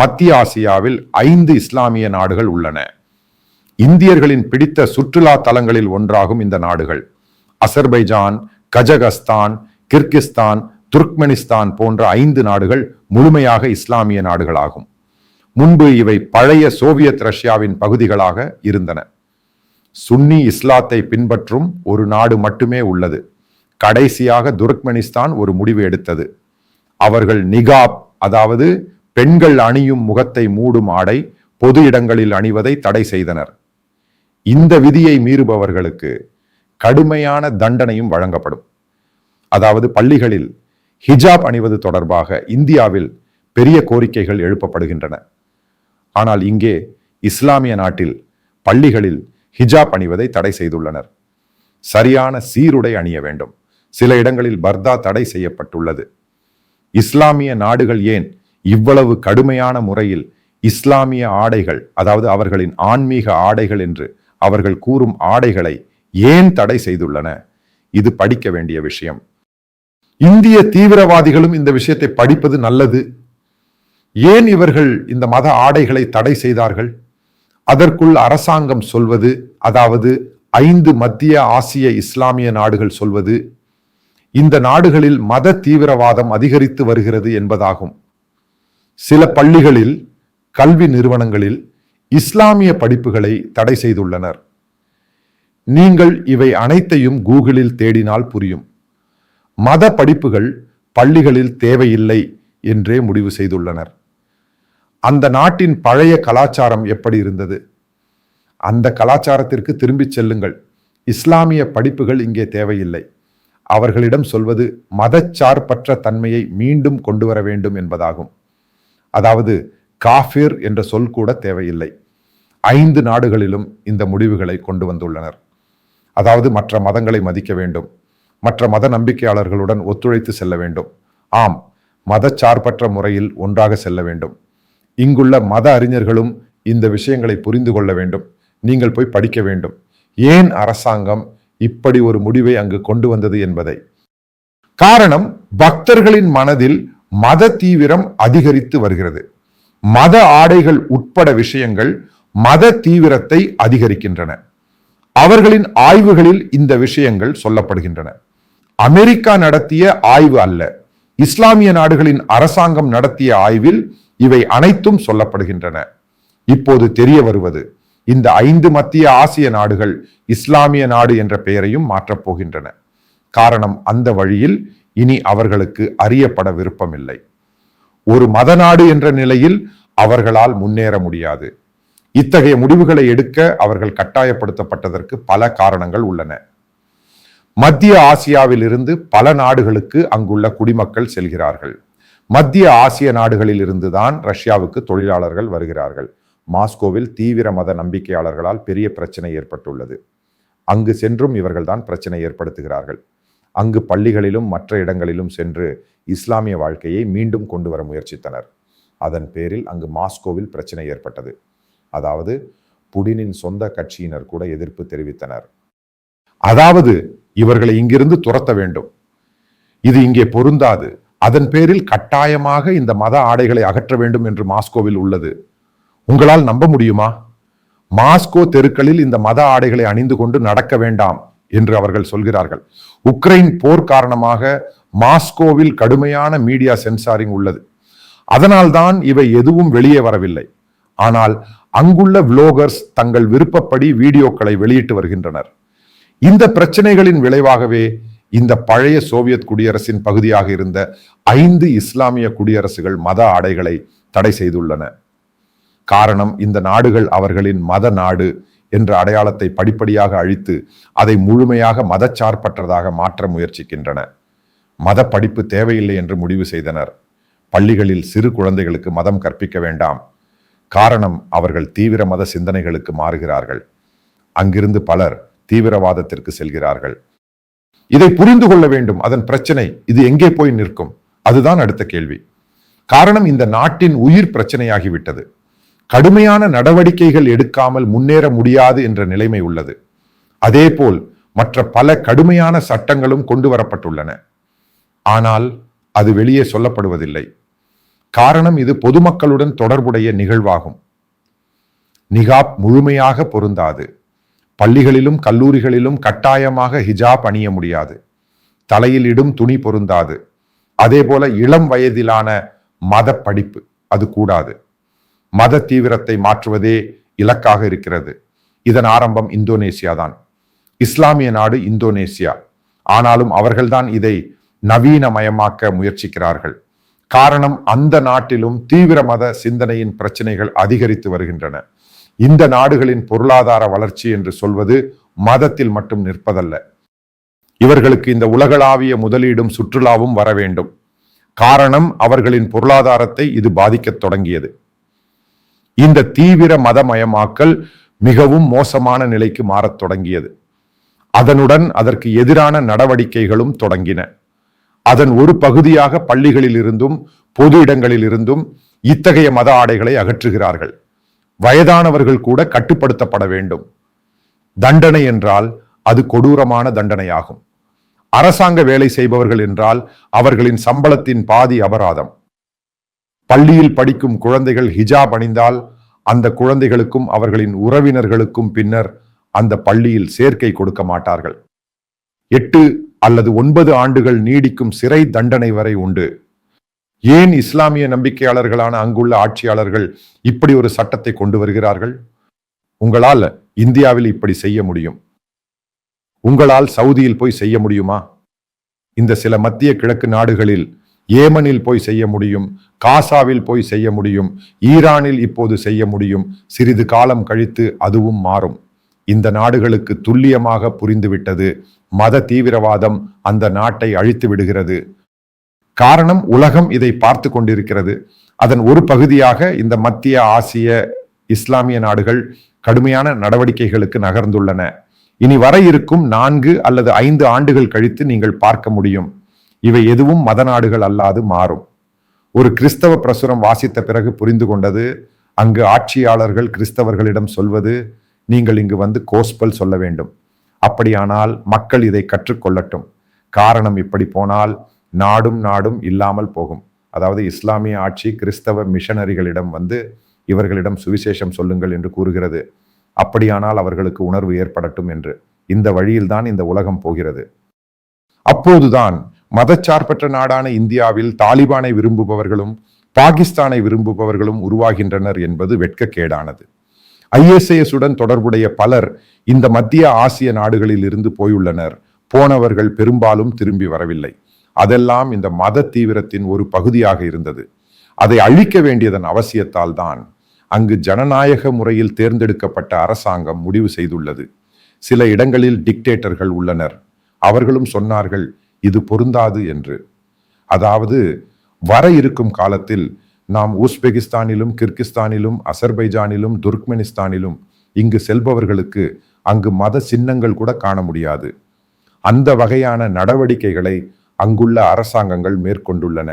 மத்திய ஆசியாவில் ஐந்து இஸ்லாமிய நாடுகள் உள்ளன. இந்தியர்களின் பிடித்த சுற்றுலா தலங்களில் ஒன்றாகும் இந்த நாடுகள். அசர்பைஜான் கஜகஸ்தான் கிர்கிஸ்தான் துர்க்மெனிஸ்தான் போன்ற ஐந்து நாடுகள் முழுமையாக இஸ்லாமிய நாடுகளாகும். முன்பு இவை பழைய சோவியத் ரஷ்யாவின் பகுதிகளாக இருந்தன. சுன்னி இஸ்லாத்தை பின்பற்றும் ஒரு நாடு மட்டுமே உள்ளது. கடைசியாக துர்க்மெனிஸ்தான் ஒரு முடிவு எடுத்தது. அவர்கள் நிகாப் அதாவது பெண்கள் அணியும் முகத்தை மூடும் ஆடை பொது இடங்களில் அணிவதை தடை செய்தனர். இந்த விதியை மீறுபவர்களுக்கு கடுமையான தண்டனையும் வழங்கப்படும். அதாவது பள்ளிகளில் ஹிஜாப் அணிவது தொடர்பாக இந்தியாவில் பெரிய கோரிக்கைகள் எழுப்பப்படுகின்றன. ஆனால் இங்கே இஸ்லாமிய நாட்டில் பள்ளிகளில் ஹிஜாப் அணிவதை தடை செய்துள்ளனர். சரியான சீருடை அணிய வேண்டும். சில இடங்களில் பர்தா தடை செய்யப்பட்டுள்ளது. இஸ்லாமிய நாடுகள் ஏன் இவ்வளவு கடுமையான முறையில் இஸ்லாமிய ஆடைகள் அதாவது அவர்களின் ஆன்மீக ஆடைகள் என்று அவர்கள் கூறும் ஆடைகளை ஏன் தடை செய்துள்ளன? இது படிக்க வேண்டிய விஷயம். இந்திய தீவிரவாதிகளும் இந்த விஷயத்தை படிப்பது நல்லது. ஏன் இவர்கள் இந்த மத ஆடைகளை தடை செய்தார்கள்? அதற்குள் அரசாங்கம் சொல்வது அதாவது ஐந்து மத்திய ஆசிய இஸ்லாமிய நாடுகள் சொல்வது இந்த நாடுகளில் மத தீவிரவாதம் அதிகரித்து வருகிறது என்பதாகும். சில பள்ளிகளில் கல்வி நிறுவனங்களில் இஸ்லாமிய படிப்புகளை தடை செய்துள்ளனர். நீங்கள் இவை அனைத்தையும் கூகுளில் தேடினால் புரியும். மத படிப்புகள் பள்ளிகளில் தேவையில்லை என்றே முடிவு செய்துள்ளனர். அந்த நாட்டின் பழைய கலாச்சாரம் எப்படி இருந்தது? அந்த கலாச்சாரத்திற்கு திரும்பிச் செல்லுங்கள். இஸ்லாமிய படிப்புகள் இங்கே தேவையில்லை. அவர்களிடம் சொல்வது மதச்சார்பற்ற தன்மையை மீண்டும் கொண்டு வர வேண்டும் என்பதாகும். அதாவது காஃபிர் என்ற சொல் கூட தேவையில்லை. ஐந்து நாடுகளிலும் இந்த முடிவுகளை கொண்டு வந்துள்ளனர். அதாவது மற்ற மதங்களை மதிக்க வேண்டும். மற்ற மத நம்பிக்கையாளர்களுடன் ஒத்துழைத்து செல்ல வேண்டும். ஆம் மதச்சார்பற்ற முறையில் ஒன்றாக செல்ல வேண்டும். இங்குள்ள மத அறிஞர்களும் இந்த விஷயங்களை புரிந்து கொள்ள வேண்டும். நீங்கள் போய் படிக்க வேண்டும். ஏன் அரசாங்கம் இப்படி ஒரு முடிவை அங்கு கொண்டு வந்தது என்பதை. காரணம் பக்தர்களின் மனதில் மத தீவிரம் அதிகரித்து வருகிறது. மத ஆடைகள் உட்பட விஷயங்கள் மத தீவிரத்தை அதிகரிக்கின்றன. அவர்களின் ஆய்வுகளில் இந்த விஷயங்கள் சொல்லப்படுகின்றன. அமெரிக்கா நடத்திய ஆய்வு அல்ல. இஸ்லாமிய நாடுகளின் அரசாங்கம் நடத்திய ஆய்வில் இவை அனைத்தும் சொல்லப்படுகின்றன. இப்போது தெரிய வருவது இந்த ஐந்து மத்திய ஆசிய நாடுகள் இஸ்லாமிய நாடு என்ற பெயரையும் மாற்றப் போகின்றன. காரணம் அந்த வழியில் இனி அவர்களுக்கு அறியப்பட விருப்பமில்லை. ஒரு மத நாடு என்ற நிலையில் அவர்களால் முன்னேற முடியாது. இத்தகைய முடிவுகளை எடுக்க அவர்கள் கட்டாயப்படுத்தப்பட்டதற்கு பல காரணங்கள் உள்ளன. மத்திய ஆசியாவில் இருந்து பல நாடுகளுக்கு அங்குள்ள குடிமக்கள் செல்கிறார்கள். மத்திய ஆசிய நாடுகளில் இருந்துதான் ரஷ்யாவுக்கு தொழிலாளர்கள் வருகிறார்கள். மாஸ்கோவில் தீவிர மத நம்பிக்கையாளர்களால் பெரிய பிரச்சனை ஏற்பட்டுள்ளது. அங்கு சென்றும் இவர்கள்தான் பிரச்சனை ஏற்படுத்துகிறார்கள். அங்கு பள்ளிகளிலும் மற்ற இடங்களிலும் சென்று இஸ்லாமிய வாழ்க்கையை மீண்டும் கொண்டு வர முயற்சித்தனர். அதன் பேரில் அங்கு மாஸ்கோவில் பிரச்சனை ஏற்பட்டது. அதாவது புடினின் சொந்த கட்சியினர் கூட எதிர்ப்பு தெரிவித்தனர். அதாவது இவர்களை இங்கிருந்து துரத்த வேண்டும். இது இங்கே பொருந்தாது. அதன் பேரில் கட்டாயமாக இந்த மத ஆடைகளை அகற்ற வேண்டும் என்று மாஸ்கோவில் உள்ளது. உங்களால் நம்ப முடியுமா? மாஸ்கோ தெருக்களில் இந்த மத ஆடைகளை அணிந்து கொண்டு நடக்க வேண்டாம். என்று அவர்கள் சொல்கிறார்கள். உக்ரைன் போர் காரணமாக மாஸ்கோவில் கடுமையான மீடியா சென்சாரிங் உள்ளது. அதனால்தான் இவை எதுவும் வெளியே வரவில்லை. ஆனால் அங்குள்ள விலோகர்ஸ் தங்கள் விருப்பப்படி வீடியோக்களை வெளியிட்டு வருகின்றனர். இந்த பிரச்சனைகளின் விளைவாகவே இந்த பழைய சோவியத் குடியரசின் பகுதியாக இருந்த ஐந்து இஸ்லாமிய குடியரசுகள் மத ஆடைகளை தடை செய்துள்ளன. காரணம் இந்த நாடுகள் அவர்களின் மத நாடு என்ற அடையாளத்தை படிப்படியாக அழித்து அதை முழுமையாக மதச்சார்பற்றதாக மாற்ற முயற்சிக்கின்றன. மத படிப்பு தேவையில்லை என்று முடிவு செய்தனர். பள்ளிகளில் சிறு குழந்தைகளுக்கு மதம் கற்பிக்க வேண்டாம். காரணம் அவர்கள் தீவிர மத சிந்தனைகளுக்கு மாறுகிறார்கள். அங்கிருந்து பலர் தீவிரவாதத்திற்கு செல்கிறார்கள். இதை புரிந்து கொள்ள வேண்டும். அதன் பிரச்சனை இது எங்கே போய் நிற்கும்? அதுதான் அடுத்த கேள்வி. காரணம் இந்த நாட்டின் உயிர் பிரச்சனையாகிவிட்டது. கடுமையான நடவடிக்கைகள் எடுக்காமல் முன்னேற முடியாது என்ற நிலைமை உள்ளது. அதேபோல் மற்ற பல கடுமையான சட்டங்களும் கொண்டு வரப்பட்டுள்ளன. ஆனால் அது வெளியே சொல்லப்படுவதில்லை. காரணம் இது பொதுமக்களுடன் தொடர்புடைய நிகழ்வாகும். நிகாப் முழுமையாக பொருந்தாது. பள்ளிகளிலும் கல்லூரிகளிலும் கட்டாயமாக ஹிஜாப் அணிய முடியாது. தலையில் இடும் துணி பொருந்தாது. அதே போல இளம் வயதிலான மத படிப்பு அது கூடாது. மத தீவிரத்தை மாற்றுவதே இலக்காக இருக்கிறது. இதன் ஆரம்பம் இந்தோனேசியா தான் இஸ்லாமிய நாடு இந்தோனேசியா. ஆனாலும் அவர்கள்தான் இதை நவீனமயமாக்க முயற்சிக்கிறார்கள். காரணம் அந்த நாட்டிலும் தீவிர மத சிந்தனையின் பிரச்சனைகள் அதிகரித்து வருகின்றன. இந்த நாடுகளின் பொருளாதார வளர்ச்சி என்று சொல்வது மதத்தில் மட்டும் நிற்பதல்ல. இவர்களுக்கு இந்த உலகளாவிய முதலீடும் சுற்றுலாவும் வர வேண்டும். காரணம் அவர்களின் பொருளாதாரத்தை இது பாதிக்கத் தொடங்கியது. இந்த தீவிர மதமயமாக்கல் மிகவும் மோசமான நிலைக்கு மாறத் தொடங்கியது. அதனுடன் அதற்கு எதிரான நடவடிக்கைகளும் தொடங்கின. அதன் ஒரு பகுதியாக பள்ளிகளில் இருந்தும் பொது இடங்களில் இருந்தும் இத்தகைய மத ஆடைகளை அகற்றுகிறார்கள். வயதானவர்கள் கூட கட்டுப்படுத்தப்பட வேண்டும். தண்டனை என்றால் அது கொடூரமான தண்டனையாகும். அரசாங்க வேலை செய்பவர்கள் என்றால் அவர்களின் சம்பளத்தின் பாதி அபராதம். பள்ளியில் படிக்கும் குழந்தைகள் ஹிஜாப் அணிந்தால் அந்த குழந்தைகளுக்கும் அவர்களின் உறவினர்களுக்கும் பின்னர் அந்த பள்ளியில் சேர்க்கை கொடுக்க மாட்டார்கள். எட்டு அல்லது ஒன்பது ஆண்டுகள் நீடிக்கும் சிறை தண்டனை வரை உண்டு. ஏன் இஸ்லாமிய நம்பிக்கையாளர்களான அங்குள்ள ஆட்சியாளர்கள் இப்படி ஒரு சட்டத்தை கொண்டு வருகிறார்கள்? உங்களால் இந்தியாவில் இப்படி செய்ய முடியும். உங்களால் சவுதியில் போய் செய்ய முடியுமா? இந்த சில மத்திய கிழக்கு நாடுகளில் ஏமனில் போய் செய்ய முடியும் காசாவில் போய் செய்ய முடியும் ஈரானில் இப்போது செய்ய முடியும். சிறிது காலம் கழித்து அதுவும் மாறும். இந்த நாடுகளுக்கு துல்லியமாக புரிந்துவிட்டது. மத தீவிரவாதம் அந்த நாட்டை அழித்து விடுகிறது. காரணம் உலகம் இதை பார்த்து கொண்டிருக்கிறது. அதன் ஒரு பகுதியாக இந்த மத்திய ஆசிய இஸ்லாமிய நாடுகள் கடுமையான நடவடிக்கைகளுக்கு நகர்ந்துள்ளன. இனி வர இருக்கும் நான்கு அல்லது ஐந்து ஆண்டுகள் கழித்து நீங்கள் பார்க்க முடியும். இவை எதுவும் மத நாடுகள் அல்லாது மாறும். ஒரு கிறிஸ்தவ பிரசுரம் வாசித்த பிறகு புரிந்து கொண்டது அங்கு ஆட்சியாளர்கள் கிறிஸ்தவர்களிடம் சொல்வது நீங்கள் இங்கு வந்து கோஸ்பல் சொல்ல வேண்டும். அப்படியானால் மக்கள் இதை கற்றுக்கொள்ளட்டும். காரணம் இப்படி போனால் நாடும் நாடும் இல்லாமல் போகும். அதாவது இஸ்லாமிய ஆட்சி கிறிஸ்தவ மிஷனரிகளிடம் வந்து இவர்களிடம் சுவிசேஷம் சொல்லுங்கள் என்று கூறுகிறது. அப்படியானால் அவர்களுக்கு உணர்வு ஏற்படட்டும் என்று. இந்த வழியில்தான் இந்த உலகம் போகிறது. அப்போதுதான் மதச்சார்பற்ற நாடான இந்தியாவில் தாலிபானை விரும்புபவர்களும் பாகிஸ்தானை விரும்புபவர்களும் உருவாகின்றனர் என்பது வெட்கக்கேடானது. ஐஎஸ்ஐஎஸ் உடன் தொடர்புடைய பலர் இந்த மத்திய ஆசிய நாடுகளில் இருந்து போயுள்ளனர். போனவர்கள் பெரும்பாலும் திரும்பி வரவில்லை. அதெல்லாம் இந்த மத தீவிரத்தின் ஒரு பகுதியாக இருந்தது. அதை அழிக்க வேண்டியதன் அவசியத்தால் தான் அங்கு ஜனநாயக முறையில் தேர்ந்தெடுக்கப்பட்ட அரசாங்கம் முடிவு செய்துள்ளது. சில இடங்களில் டிக்டேட்டர்கள் உள்ளனர். அவர்களும் சொன்னார்கள் இது பொருந்தாது என்று. அதாவது வர இருக்கும் காலத்தில் நாம் உஸ்பெகிஸ்தானிலும் கிர்கிஸ்தானிலும் அசர்பைஜானிலும் துர்க்மெனிஸ்தானிலும் இங்கு செல்பவர்களுக்கு அங்கு மத சின்னங்கள் கூட காண முடியாது. அந்த வகையான நடவடிக்கைகளை அங்குள்ள அரசாங்கங்கள் மேற்கொண்டுள்ளன.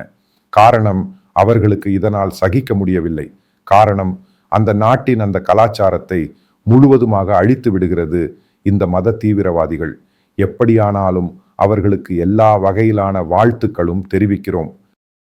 காரணம் அவர்களுக்கு இதனால் சகிக்க முடியவில்லை. காரணம் அந்த நாட்டின் அந்த கலாச்சாரத்தை முழுவதுமாக அழித்து விடுகிறது இந்த மத தீவிரவாதிகள். எப்படியானாலும் அவர்களுக்கு எல்லா வகையிலான வாழ்த்துக்களும் தெரிவிக்கிறோம்.